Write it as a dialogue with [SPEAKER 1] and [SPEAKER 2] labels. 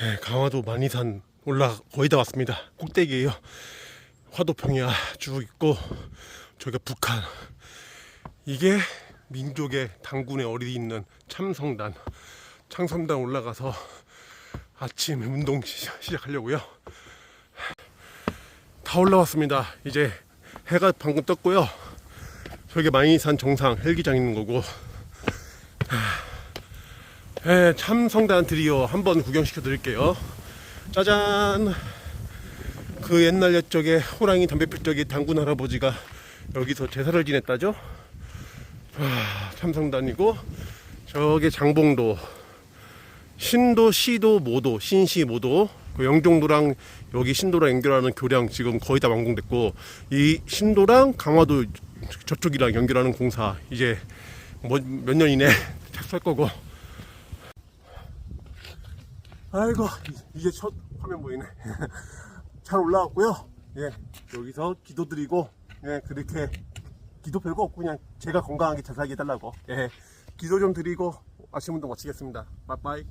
[SPEAKER 1] 예, 강화도 만이산 올라 거의 다 왔습니다. 꼭대기에요. 화도평이야 쭉 있고 저기가 북한. 이게 민족의 당군의 어리 있는 참성단. 창성단 올라가서 아침 운동 시작- 시작하려고요. 다 올라왔습니다. 이제 해가 방금 떴고요. 저기 만이산 정상 헬기장 있는 거고. 예, 참성단 드리오 한번 구경시켜 드릴게요. 짜잔. 그 옛날 옛적에 호랑이 담배 필 적에 당군 할아버지가 여기서 제사를 지냈다죠. 아, 참성단이고 저게 장봉도 신도 시도 모도 신시 모도 그 영종도랑 여기 신도랑 연결하는 교량 지금 거의 다 완공됐고 이 신도랑 강화도 저쪽이랑 연결하는 공사 이제 뭐 몇 년 이내 착수할 거고 아이고 이- 이제 첫 화면 보이네. 잘 올라왔고요. 예 여기서 기도드리고 예 그렇게 기도 별거 없고 그냥 제가 건강하게 잘 살게 해달라고. 예 기도 좀 드리고 아침 운동 마치겠습니다. 빠빠이